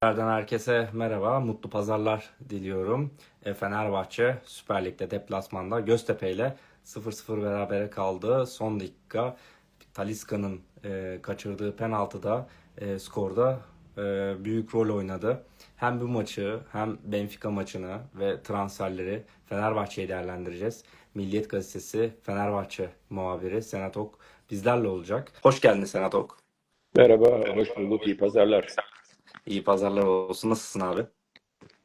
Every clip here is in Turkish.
Haberlerden herkese merhaba, mutlu pazarlar diliyorum. E, Fenerbahçe Süper Lig'de deplasmanda Göztepe ile 0-0 berabere kaldı. Son dakika Talisca'nın e, kaçırdığı penaltıda e, skorda e, büyük rol oynadı. Hem bu maçı hem Benfica maçını ve transferleri Fenerbahçe'yi değerlendireceğiz. Milliyet Gazetesi Fenerbahçe muhabiri Senat Ok bizlerle olacak. Hoş geldin Senat Ok. Merhaba, hoş bulduk. İyi pazarlar. İyi pazarlar olsun. Nasılsın abi?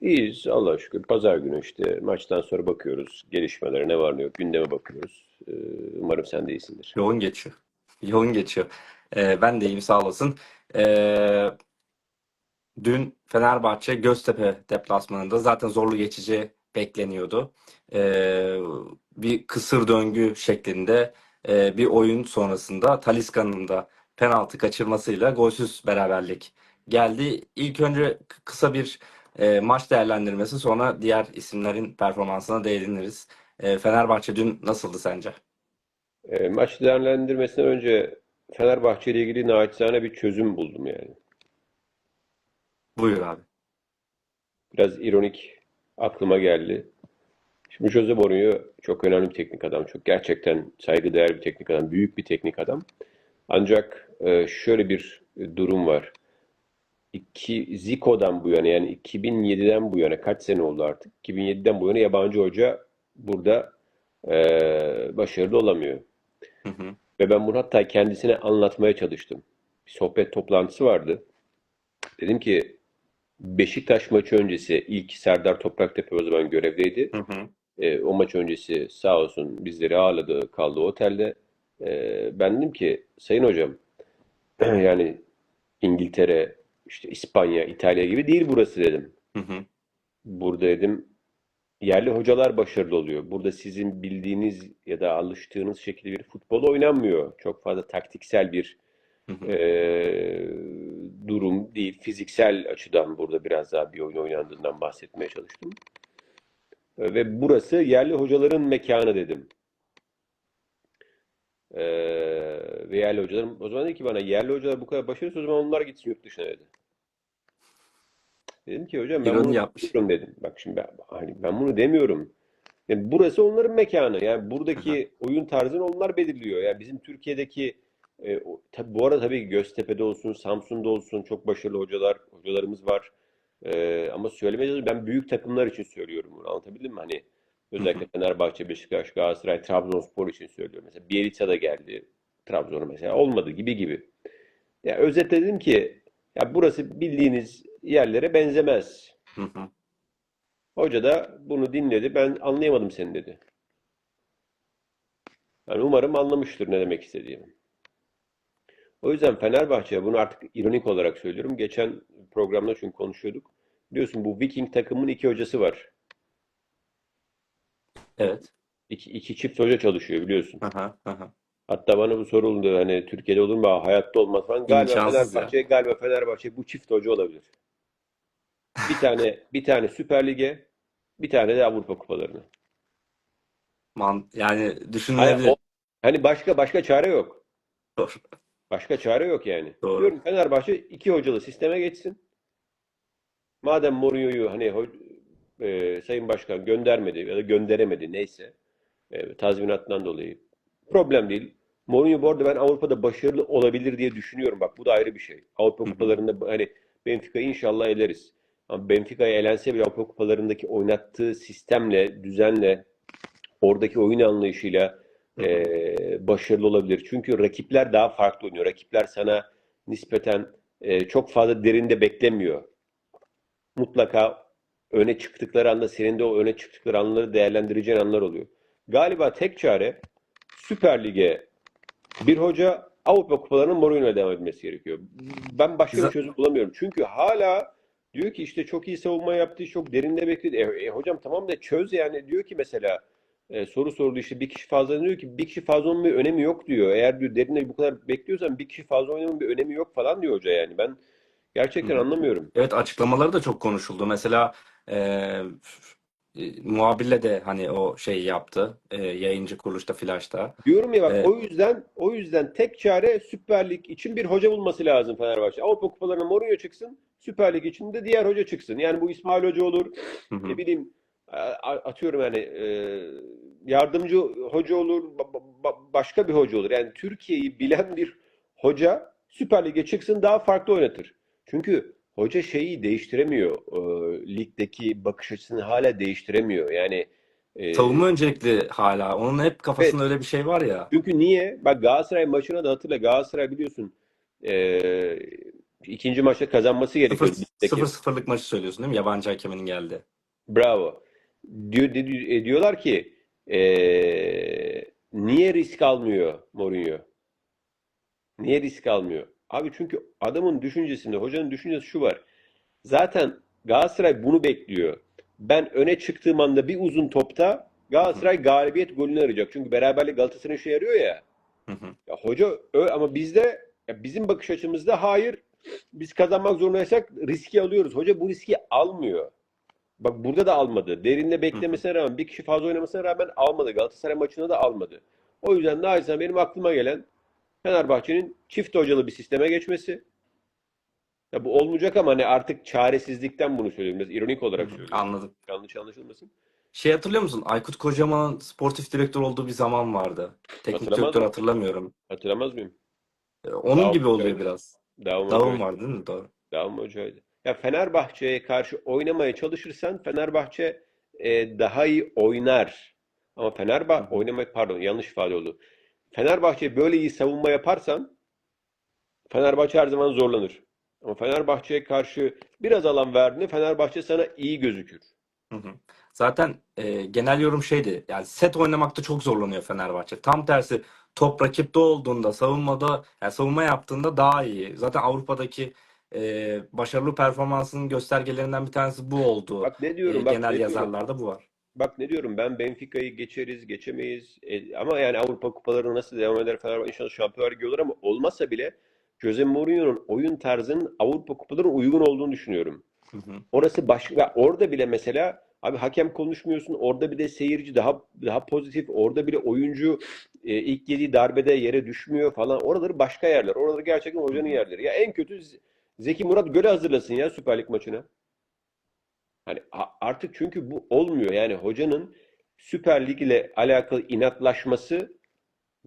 İyiyiz, Allah'a şükür. Pazar günü işte maçtan sonra bakıyoruz. Gelişmelere ne var ne yok, gündeme bakıyoruz. Ee, umarım sen de iyisindir. Yoğun geçiyor. Yoğun geçiyor. Ee, ben de iyiyim sağ olasın. Ee, dün Fenerbahçe Göztepe deplasmanında zaten zorlu geçici bekleniyordu. Ee, bir kısır döngü şeklinde e, bir oyun sonrasında Talisca'nın da penaltı kaçırmasıyla golsüz beraberlik geldi. İlk önce kısa bir e, maç değerlendirmesi sonra diğer isimlerin performansına değiniriz. Ee, Fenerbahçe dün nasıldı sence? Ee, maç değerlendirmesinden önce Fenerbahçe ile ilgili naçizane bir çözüm buldum yani. Buyur abi. Biraz ironik aklıma geldi. Şimdi Jose Mourinho çok önemli bir teknik adam. Çok gerçekten saygıdeğer bir teknik adam. Büyük bir teknik adam. Ancak e, şöyle bir durum var. İki, Zico'dan bu yana yani 2007'den bu yana kaç sene oldu artık? 2007'den bu yana yabancı hoca burada e, başarılı olamıyor. Hı hı. Ve ben bunu hatta kendisine anlatmaya çalıştım. Bir sohbet toplantısı vardı. Dedim ki Beşiktaş maçı öncesi ilk Serdar Topraktepe o zaman görevdeydi. Hı hı. E, o maç öncesi sağ olsun bizleri ağırladı, kaldı otelde. E, ben dedim ki Sayın Hocam yani İngiltere, işte İspanya, İtalya gibi değil burası dedim. Hı hı. Burada dedim yerli hocalar başarılı oluyor. Burada sizin bildiğiniz ya da alıştığınız şekilde bir futbol oynanmıyor. Çok fazla taktiksel bir Hı hı. e, durum değil. Fiziksel açıdan burada biraz daha bir oyun oynandığından bahsetmeye çalıştım. E, Ve burası yerli hocaların mekanı dedim. E, ve yerli hocalarım o zaman dedi ki bana yerli hocalar bu kadar başarısız o zaman onlar gitsin yurt dışına dedi. Dedim ki hocam ben bunu yapmış. demiyorum dedim. Bak şimdi ben, hani ben bunu demiyorum. Yani burası onların mekanı. Yani buradaki oyun tarzını onlar belirliyor. Yani bizim Türkiye'deki e, o- tabii bu arada tabii Göztepe'de olsun, Samsun'da olsun çok başarılı hocalar, hocalarımız var. E, ama söylemeye çalışıyorum. Ben büyük takımlar için söylüyorum bunu. Anlatabildim mi? Hani özellikle Fenerbahçe, Beşiktaş, Galatasaray, Trabzonspor için söylüyorum. Mesela Bielitsa da geldi. Trabzon'a mesela olmadı gibi gibi. Ya özetledim ki ya burası bildiğiniz yerlere benzemez. Hı hı. Hoca da bunu dinledi. Ben anlayamadım seni dedi. Yani umarım anlamıştır ne demek istediğimi. O yüzden Fenerbahçe bunu artık ironik olarak söylüyorum. Geçen programda çünkü konuşuyorduk. Biliyorsun bu Viking takımın iki hocası var. Evet. İki, iki çift hoca çalışıyor biliyorsun. Hı hı. Hatta bana bu soruldu hani Türkiye'de olur mu? Hayatta olmaz falan. Galiba İmkansız Fenerbahçe, galiba Fenerbahçe bu çift hoca olabilir. Bir tane bir tane Süper Lig'e, bir tane de Avrupa kupalarına. Man, yani Hani, düşünülebilir. o- hani başka başka çare yok. Doğru. Başka çare yok yani. Doğru. Diyorum Fenerbahçe iki hocalı sisteme geçsin. Madem Mourinho'yu hani ho- e, Sayın Başkan göndermedi ya da gönderemedi neyse e, tazminattan dolayı problem değil. Mourinho bu arada ben Avrupa'da başarılı olabilir diye düşünüyorum. Bak bu da ayrı bir şey. Avrupa kupalarında hani Benfica'yı inşallah eleriz. Ama Benfica'ya elense bile Avrupa kupalarındaki oynattığı sistemle, düzenle, oradaki oyun anlayışıyla e, başarılı olabilir. Çünkü rakipler daha farklı oynuyor. Rakipler sana nispeten e, çok fazla derinde beklemiyor. Mutlaka öne çıktıkları anda senin de o öne çıktıkları anları değerlendireceğin anlar oluyor. Galiba tek çare Süper Lig'e bir hoca Avrupa kupalarının Mourinho'ya devam etmesi gerekiyor. Ben başka bir Za- çözüm bulamıyorum. Çünkü hala diyor ki işte çok iyi savunma yaptı, çok derinde bekledi. E, e, hocam tamam da çöz yani diyor ki mesela e, soru sordu işte bir kişi fazla diyor ki bir kişi fazla olmanın bir önemi yok diyor. Eğer diyor derinde bu kadar bekliyorsan bir kişi fazla oynamanın bir önemi yok falan diyor hoca yani. Ben gerçekten hı. anlamıyorum. Evet açıklamaları da çok konuşuldu. Mesela e, e, muhabirle de hani o şeyi yaptı. E, yayıncı kuruluşta Flaş'ta. Diyorum ya bak E, o yüzden o yüzden tek çare Süper Lig için bir hoca bulması lazım Fenerbahçe. Avrupa kupalarına Mourinho çıksın, Süper Lig için de diğer hoca çıksın. Yani bu İsmail Hoca olur, hı hı. ne bileyim atıyorum yani e, yardımcı hoca olur, ba- ba- başka bir hoca olur. Yani Türkiye'yi bilen bir hoca Süper Lig'e çıksın daha farklı oynatır. Çünkü hoca şeyi değiştiremiyor. E, ligdeki bakış açısını hala değiştiremiyor. Yani e, Savunma öncelikli hala. Onun hep evet kafasında öyle bir şey var ya. çünkü niye? Bak Galatasaray maçına da hatırla. Galatasaray biliyorsun e, ikinci maçta kazanması gerekiyor ligdeki. 0-0'lık maçı söylüyorsun değil mi? Yabancı hakeminin geldi. Bravo. Diyor, e, diyorlar ki e, niye risk almıyor Mourinho? Niye risk almıyor? Abi çünkü adamın düşüncesinde, hocanın düşüncesi şu var. Zaten Galatasaray bunu bekliyor. Ben öne çıktığım anda bir uzun topta. Galatasaray galibiyet golünü arayacak. Çünkü beraberlik Galatasaray'ın işe yarıyor ya. Hı hı. Ya hoca ama bizde ya bizim bakış açımızda hayır biz kazanmak zorundaysak riski alıyoruz. Hoca bu riski almıyor. Bak burada da almadı. Hı. beklemesine rağmen bir kişi fazla oynamasına rağmen almadı. Galatasaray maçında da almadı. O yüzden naçizane benim aklıma gelen Fenerbahçe'nin çift hocalı bir sisteme geçmesi. Ya bu olmayacak ama hani artık çaresizlikten bunu söylüyorum. Biraz ironik olarak söylüyorum. Anladım. Yanlış anlaşılmasın. Şey hatırlıyor musun? Aykut Kocaman'ın sportif direktör olduğu bir zaman vardı. Teknik Hatırlamaz direktör mıyım? hatırlamıyorum. Hatırlamaz mıyım? E, Onun Davut gibi oluyor Hoca'ydı. biraz. Davum Hoca'ydı. var değil mi? Doğru. Davut Hoca'ydı. Ya Fenerbahçe'ye karşı oynamaya çalışırsan Fenerbahçe e, daha iyi oynar. Ama Fenerbahçe oynamak pardon yanlış ifade oldu. Fenerbahçe böyle iyi savunma yaparsan Fenerbahçe her zaman zorlanır. Ama Fenerbahçe'ye karşı biraz alan verdiğinde Fenerbahçe sana iyi gözükür. Hı hı. Zaten e, genel yorum şeydi. Yani set oynamakta çok zorlanıyor Fenerbahçe. Tam tersi top rakipte olduğunda savunmada yani savunma yaptığında daha iyi. Zaten Avrupa'daki e, başarılı performansının göstergelerinden bir tanesi bu oldu. Bak ne E, diyorum bak genel ne diyorum. yazarlarda bu var. Bak ne diyorum ben Benfica'yı geçeriz geçemeyiz E, ama yani Avrupa kupaları nasıl devam eder Fenerbahçe inşallah Şampiyonlar Ligi olur ama olmasa bile Jose Mourinho'nun oyun tarzının Avrupa kupalarına uygun olduğunu düşünüyorum. Hı hı. Orası başka orada bile mesela abi hakem konuşmuyorsun orada bir de seyirci daha daha pozitif orada bile oyuncu e, ilk yediği darbede yere düşmüyor falan oraları başka yerler oraları gerçekten hocanın yerleri ya en kötü Zeki Murat Göl'ü hazırlasın ya Süper Lig maçına. Hani artık çünkü bu olmuyor. Yani hocanın Süper Lig ile alakalı inatlaşması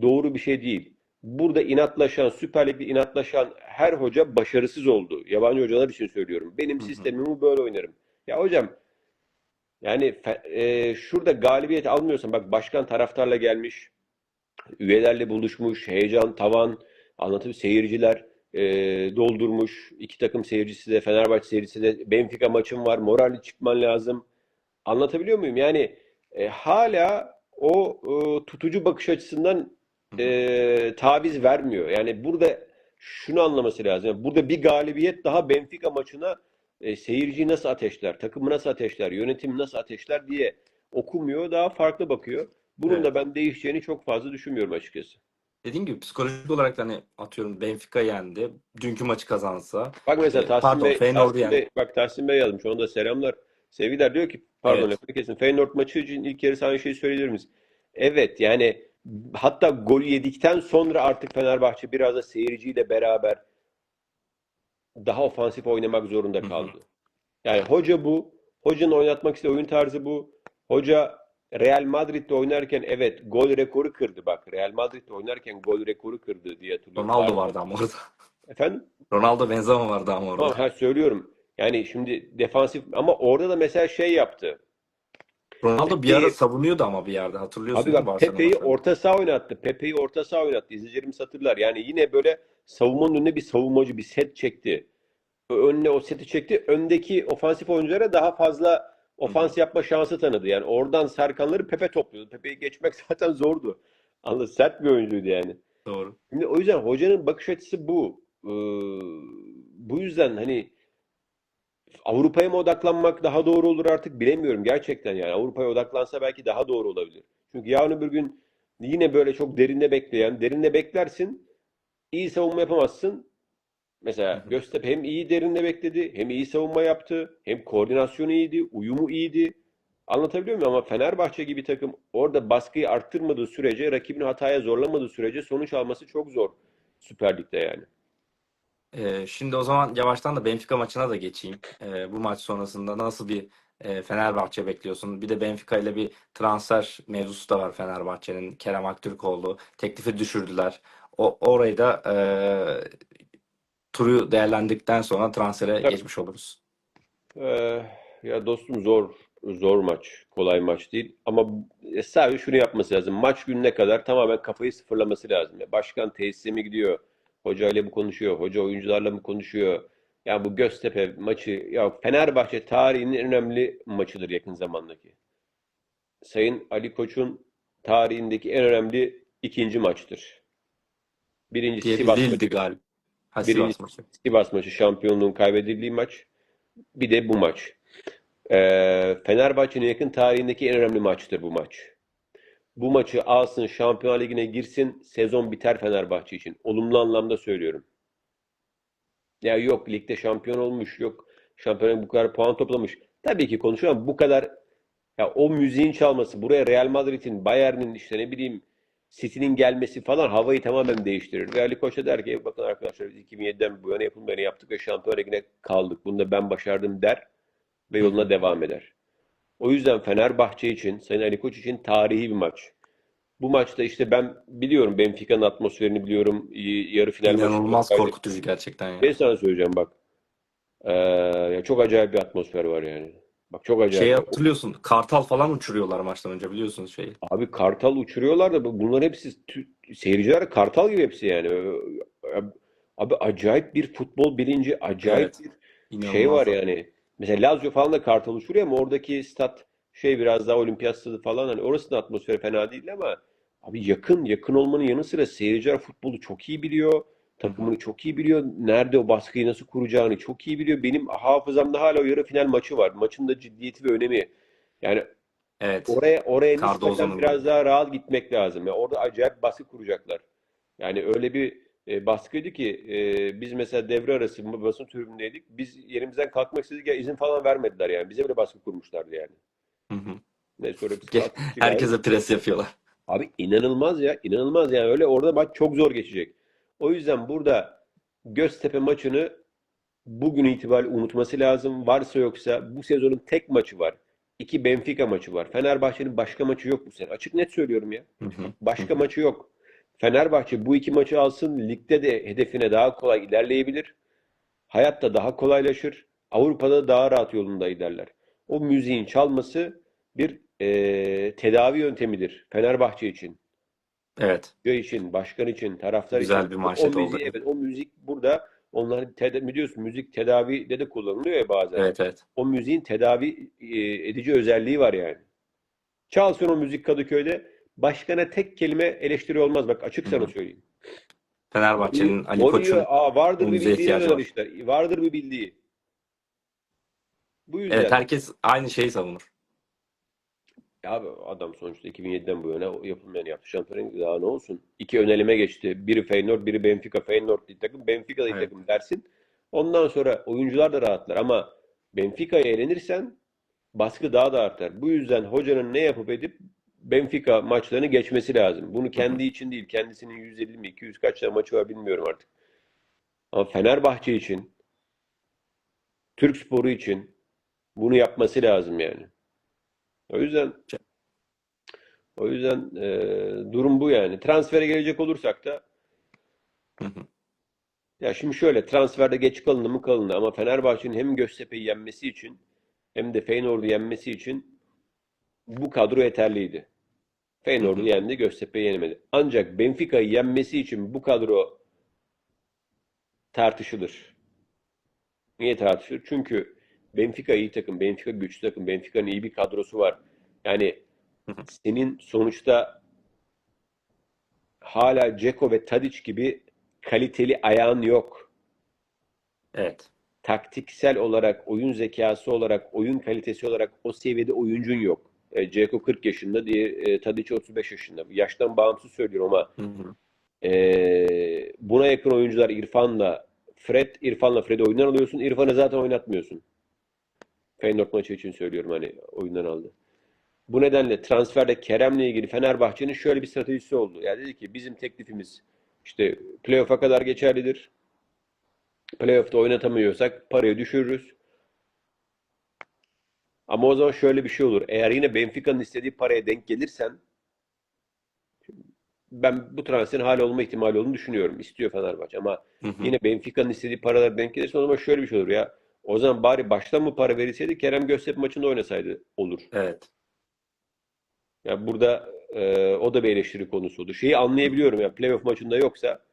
doğru bir şey değil. Burada inatlaşan, Süper Lig'de inatlaşan her hoca başarısız oldu. Yabancı hocalar için söylüyorum. Benim sistemimi böyle oynarım. Ya hocam yani e, şurada galibiyet almıyorsan bak başkan taraftarla gelmiş, üyelerle buluşmuş, heyecan, tavan, anlatım seyirciler e, doldurmuş. İki takım seyircisi de Fenerbahçe seyircisi de Benfica maçım var, moralli çıkman lazım. Anlatabiliyor muyum? Yani e, hala o e, tutucu bakış açısından e, taviz vermiyor. Yani burada şunu anlaması lazım. Yani burada bir galibiyet daha Benfica maçına e, seyirciyi nasıl ateşler, takımı nasıl ateşler, yönetimi nasıl ateşler diye okumuyor. Daha farklı bakıyor. Bunun Evet. da ben değişeceğini çok fazla düşünmüyorum açıkçası. Dediğim gibi psikolojik olarak hani atıyorum Benfica yendi. Dünkü maçı kazansa. Bak mesela e, Tahsin pardon Bey, Feyenoord'u Tahsin yendi. Bey, bak Tahsin Bey yazmış. Ona da selamlar. Sevgiler diyor ki, pardon Evet. kesin. Feyenoord maçı için ilk yarı aynı şeyi söyleyebilir miyiz? Evet yani hatta gol yedikten sonra artık Fenerbahçe biraz da seyirciyle beraber daha ofansif oynamak zorunda Hı hı. kaldı. Yani hoca bu. Hocanın oynatmak istediği oyun tarzı bu. Hoca Real Madrid'de oynarken evet gol rekoru kırdı bak. Real Madrid'de oynarken gol rekoru kırdı diye hatırlıyorum. Ronaldo vardı ama orada. Efendim? Ronaldo Benzema vardı ama orada. Ha, söylüyorum. Yani şimdi defansif ama orada da mesela şey yaptı. Ronaldo bir ara savunuyordu ama bir yerde hatırlıyorsun abi bak Pepe'yi orta saha oynattı. Pepe'yi orta saha oynattı. İzleyicilerimiz hatırlar. Yani yine böyle savunmanın önüne bir savunmacı bir set çekti. Önüne o seti çekti. Öndeki ofansif oyunculara daha fazla. Ofans yapma şansı tanıdı. Yani oradan Serkanları Pepe topluyordu. Pepe'yi geçmek zaten zordu. Anladın? Sert bir oyuncuydu yani. Doğru. Şimdi o yüzden hocanın bakış açısı bu. Ee, bu yüzden hani Avrupa'ya mı odaklanmak daha doğru olur artık bilemiyorum gerçekten yani. Avrupa'ya odaklansa belki daha doğru olabilir. Çünkü yarın öbür gün yine böyle çok derinde bekleyen, derinde beklersin, iyi savunma yapamazsın. Mesela. Göztepe hem iyi derinde bekledi, hem iyi savunma yaptı, hem koordinasyonu iyiydi, uyumu iyiydi. Anlatabiliyor muyum? Ama Fenerbahçe gibi takım orada baskıyı arttırmadığı sürece, rakibini hataya zorlamadığı sürece sonuç alması çok zor Süper Lig'de yani. Ee, şimdi o zaman yavaştan da Benfica maçına da geçeyim. Ee, bu maç sonrasında nasıl bir e, Fenerbahçe bekliyorsun? Bir de Benfica ile bir transfer mevzusu da var Fenerbahçe'nin. Kerem Aktürkoğlu teklifi düşürdüler. O orayı da e, turu değerlendirdikten sonra transfere Tabii. geçmiş oluruz. Ee, ya dostum zor zor maç. Kolay maç değil. Ama e, sadece şunu yapması lazım. Maç gününe kadar tamamen kafayı sıfırlaması lazım. Ya başkan tesise mi gidiyor? Hocayla mı konuşuyor? Hoca oyuncularla mı konuşuyor? Ya bu Göztepe maçı ya Fenerbahçe tarihinin en önemli maçıdır yakın zamandaki. Sayın Ali Koç'un tarihindeki en önemli ikinci maçtır. Birincisi Sivas değildi galiba. Ha, Birinci Sivas maçı. Sivas maçı şampiyonluğun kaybedildiği maç. Bir de bu maç. Ee, Fenerbahçe'nin yakın tarihindeki en önemli maçtır bu maç. Bu maçı alsın, Şampiyonlar Ligi'ne girsin, sezon biter Fenerbahçe için. Olumlu anlamda söylüyorum. Ya yok ligde şampiyon olmuş, yok şampiyonlar bu kadar puan toplamış. Tabii ki konuşuyorum ama bu kadar ya o müziğin çalması, buraya Real Madrid'in, Bayern'in işte ne bileyim City'nin gelmesi falan havayı tamamen değiştirir. Ve Ali Koç da der ki bakın arkadaşlar biz 2007'den bu yana yapılmayanı yaptık ve Şampiyonlar Ligi'ne kaldık. Bunu da ben başardım der ve yoluna devam eder. O yüzden Fenerbahçe için, Sayın Ali Koç için tarihi bir maç. Bu maçta işte ben biliyorum Benfica'nın atmosferini biliyorum. Yarı final İnanılmaz kaydı- korkutucu gerçekten ya. Ben sana söyleyeceğim bak. Ee, ya çok acayip bir atmosfer var yani. Bak çok acayip. Şeyi hatırlıyorsun. Kartal falan uçuruyorlar maçtan önce biliyorsunuz şeyi. Abi kartal uçuruyorlar da bu- bunlar hepsi seyirciler kartal gibi hepsi yani. Abi acayip bir futbol bilinci, acayip Evet. bir İnanılmaz. şey var yani. Mesela Lazio falan da kartal uçuruyor ama oradaki stat şey biraz daha olimpiyat stadı falan hani orası da atmosferi fena değil ama abi yakın yakın olmanın yanı sıra seyirciler futbolu çok iyi biliyor. Takımını çok iyi biliyor. Nerede o baskıyı nasıl kuracağını çok iyi biliyor. Benim hafızamda hala o yarı final maçı var. Maçın da ciddiyeti ve önemi. Yani Evet. Oraya oraya nispeten biraz daha rahat gitmek lazım. Yani orada acayip baskı kuracaklar. Yani öyle bir e, baskıydı ki e, biz mesela devre arası basın tribünündeydik. Biz yerimizden kalkmak istedik ya izin falan vermediler yani. Bize bile baskı kurmuşlardı yani. Hı hı. Ne sonra biz Herkese pres yapıyorlar. Abi inanılmaz ya. inanılmaz yani. Öyle orada maç çok zor geçecek. O yüzden burada Göztepe maçını bugün itibariyle unutması lazım. Varsa yoksa bu sezonun tek maçı var. İki Benfica maçı var. Fenerbahçe'nin başka maçı yok bu sene. Açık net söylüyorum ya. Hı hı. Başka maçı yok. Fenerbahçe bu iki maçı alsın. Ligde de hedefine daha kolay ilerleyebilir. Hayatta daha kolaylaşır. Avrupa'da daha rahat yolunda ilerler. O müziğin çalması bir eee, tedavi yöntemidir Fenerbahçe için. Evet. Hoca için, başkan için, taraftar Güzel için. bir O manşet oldu. müziği, evet, o müzik burada onların teda- biliyorsun müzik tedavide de kullanılıyor ya bazen. Evet evet. O müziğin tedavi e, edici özelliği var yani. Çalsın o müzik Kadıköy'de. Başkana tek kelime eleştiri olmaz. Bak açık sana Hı hı. söyleyeyim. Fenerbahçe'nin Ali Koç'un vardır o bir bildiği var. işte. Vardır bir bildiği. Bu yüzden Evet herkes aynı şeyi savunur. Ya abi adam sonuçta 2007'den bu yana o yapılmayanı yaptı. Şampiyonlar daha ne olsun? İki ön eleme geçti. Biri Feyenoord, biri Benfica. Feyenoord değil takım, Benfica değil Evet. takım dersin. Ondan sonra oyuncular da rahatlar ama Benfica'ya elenirsen baskı daha da artar. Bu yüzden hocanın ne yapıp edip Benfica maçlarını geçmesi lazım. Bunu kendi için değil, kendisinin 150 mi 200 kaç tane maçı var bilmiyorum artık. Ama Fenerbahçe için, Türk sporu için bunu yapması lazım yani. O yüzden o yüzden e, durum bu yani. Transfere gelecek olursak da Hı hı. ya şimdi şöyle transferde geç kalındı mı kalındı ama Fenerbahçe'nin hem Göztepe'yi yenmesi için hem de Feyenoord'u yenmesi için bu kadro yeterliydi. Feyenoord'u yendi, Göztepe'yi yenemedi. Ancak Benfica'yı yenmesi için bu kadro tartışılır. Niye tartışılır? Çünkü Benfica iyi takım, Benfica güçlü takım, Benfica'nın iyi bir kadrosu var. Yani senin sonuçta hala Dzeko ve Tadic gibi kaliteli ayağın yok. Evet. Taktiksel olarak, oyun zekası olarak, oyun kalitesi olarak o seviyede oyuncun yok. E, Dzeko 40 yaşında diye e, Tadic 35 yaşında. Yaştan bağımsız söylüyorum ama Hı hı. e, buna yakın oyuncular İrfan'la Fred, İrfan'la Fred'i oyundan alıyorsun. İrfan'ı zaten oynatmıyorsun. Feyenoord maçı için söylüyorum hani oyundan aldı. Bu nedenle transferde Kerem'le ilgili Fenerbahçe'nin şöyle bir stratejisi oldu. Yani dedi ki bizim teklifimiz işte playoff'a kadar geçerlidir. Playoff'ta oynatamıyorsak parayı düşürürüz. Ama o zaman şöyle bir şey olur. Eğer yine Benfica'nın istediği paraya denk gelirsen ben bu transferin hala olma ihtimali olduğunu düşünüyorum. İstiyor Fenerbahçe ama Hı hı. yine Benfica'nın istediği paralar denk gelirse o zaman şöyle bir şey olur ya. O zaman bari baştan mı para verilseydi Kerem Göztepe maçında oynasaydı olur. Evet. Yani burada e, o da bir eleştiri konusu oldu. Şeyi anlayabiliyorum ya playoff maçında yoksa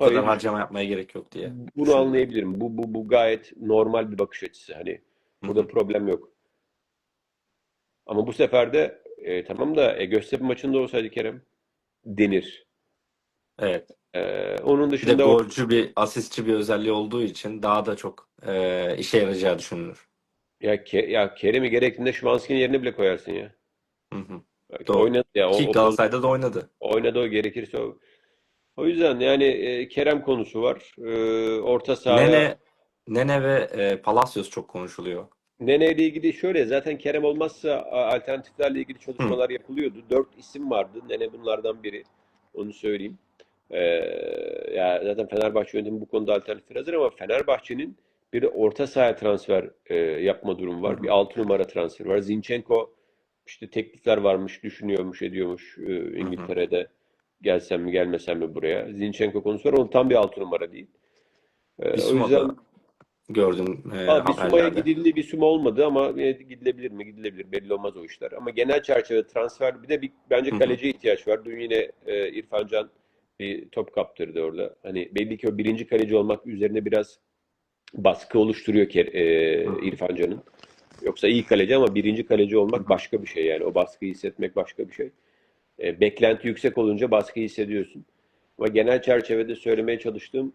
Bu kadar harcama yapmaya gerek yok diye. bunu anlayabilirim. Bu, bu, bu gayet normal bir bakış açısı. Hani burada hı. problem yok. Ama bu sefer de e, tamam da e, Göztepe maçında olsaydı Kerem denir. Evet. E, onun Bir de dışında golcü bir asistçi bir özelliği olduğu için daha da çok e, işe yarayacağı düşünülür. ya, Ke- ya Kerem'i gerektiğinde Şvanski'nin yerine bile koyarsın ya. Hı hı. Doğru. oynadı ya. O, Ki o Galatasaray'da da oynadı. oynadı o gerekirse o. O yüzden yani e, Kerem konusu var. E, orta sahaya Nene Nene ve e, Palacios çok konuşuluyor. Nene ile ilgili şöyle zaten Kerem olmazsa alternatiflerle ilgili çalışmalar yapılıyordu. Dört isim vardı. Nene bunlardan biri. Onu söyleyeyim. Ee, ya zaten Fenerbahçe yönetimi bu konuda alternatif hazır ama Fenerbahçe'nin bir de orta sahaya transfer e, yapma durumu var. Bir altı numara transferi var. Zinchenko işte teklifler varmış, düşünüyormuş, ediyormuş e, İngiltere'de. Gelsem mi gelmesem mi buraya. Zinchenko konusu var. Onun tam bir altı numara değil. Ee, o yüzden gördüm e, Abi Bissouma'ya haberlerde. gidildi, Bissouma olmadı ama yine gidilebilir mi? Gidilebilir. Belli olmaz o işler. Ama genel çerçevede transfer bir de bir, bence kaleciye ihtiyaç var. Dün yine e, İrfan Can bir top kaptırdı orada. Hani belli ki o birinci kaleci olmak üzerine biraz baskı oluşturuyor ki e. İrfan Can'ın. Yoksa iyi kaleci ama birinci kaleci olmak başka bir şey yani. O baskıyı hissetmek başka bir şey. E, beklenti yüksek olunca baskıyı hissediyorsun. Ama genel çerçevede söylemeye çalıştığım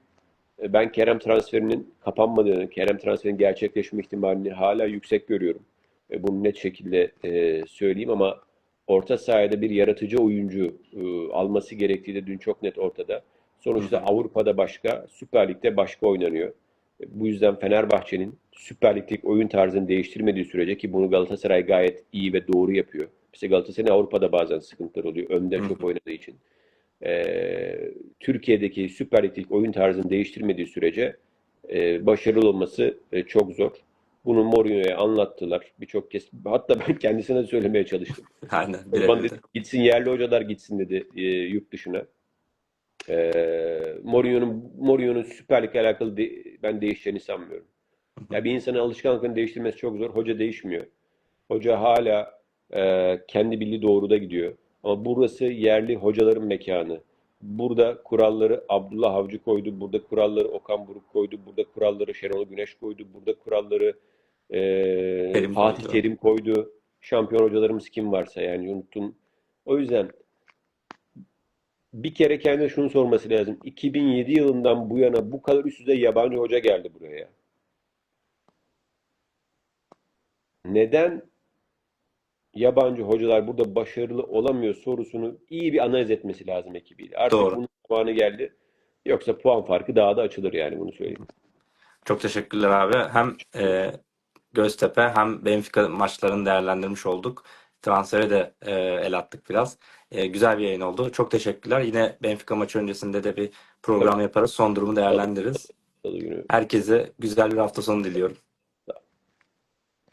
e, ben Kerem transferinin kapanmadığını, Kerem transferinin gerçekleşme ihtimalini hala yüksek görüyorum. E, Bunu net şekilde e, söyleyeyim ama orta sahada bir yaratıcı oyuncu e, alması gerektiği de dün çok net ortada. Sonuçta Hı. Avrupa'da başka, Süper Lig'de başka oynanıyor. E, Bu yüzden Fenerbahçe'nin Süper Lig'deki oyun tarzını değiştirmediği sürece ki bunu Galatasaray gayet iyi ve doğru yapıyor. Mesela Galatasaray'ın Avrupa'da bazen sıkıntılar oluyor. Önde Hı çok oynadığı için. Ee, Türkiye'deki Süper Lig'deki oyun tarzını değiştirmediği sürece e, başarılı olması e, çok zor. Bunu Mourinho'ya anlattılar birçok kez. Hatta ben kendisine söylemeye çalıştım. Aynen birebir dedi, de. gitsin yerli hocalar gitsin dedi e, yurt dışına. Ee, Mourinho'nun Mourinho'nun Süper Lig'le alakalı de- ben değişeceğini sanmıyorum. Ya bir insanın alışkanlıklarını değiştirmesi çok zor. Hoca değişmiyor. Hoca hala e, kendi bildiği doğruda gidiyor. Ama burası yerli hocaların mekanı. Burada kuralları Abdullah Avcı koydu. Burada kuralları Okan Buruk koydu. Burada kuralları Şenol Güneş koydu. Burada kuralları e, Terim Fatih koydu. Terim koydu. Şampiyon hocalarımız kim varsa yani unuttum. O yüzden bir kere kendine şunu sorması lazım. 2007 yılından bu yana bu kadar üst düzey yabancı hoca geldi buraya. Neden yabancı hocalar burada başarılı olamıyor sorusunu iyi bir analiz etmesi lazım ekibiyle. Artık Doğru. bunun zamanı geldi. Yoksa puan farkı daha da açılır yani bunu söyleyeyim. Çok teşekkürler abi. Hem e, Göztepe hem Benfica maçlarını değerlendirmiş olduk. Transfere de e, el attık biraz. E, güzel bir yayın oldu. Çok teşekkürler. Yine Benfica maçı öncesinde de bir program yaparız. Son durumu değerlendiririz. Herkese güzel bir hafta sonu diliyorum.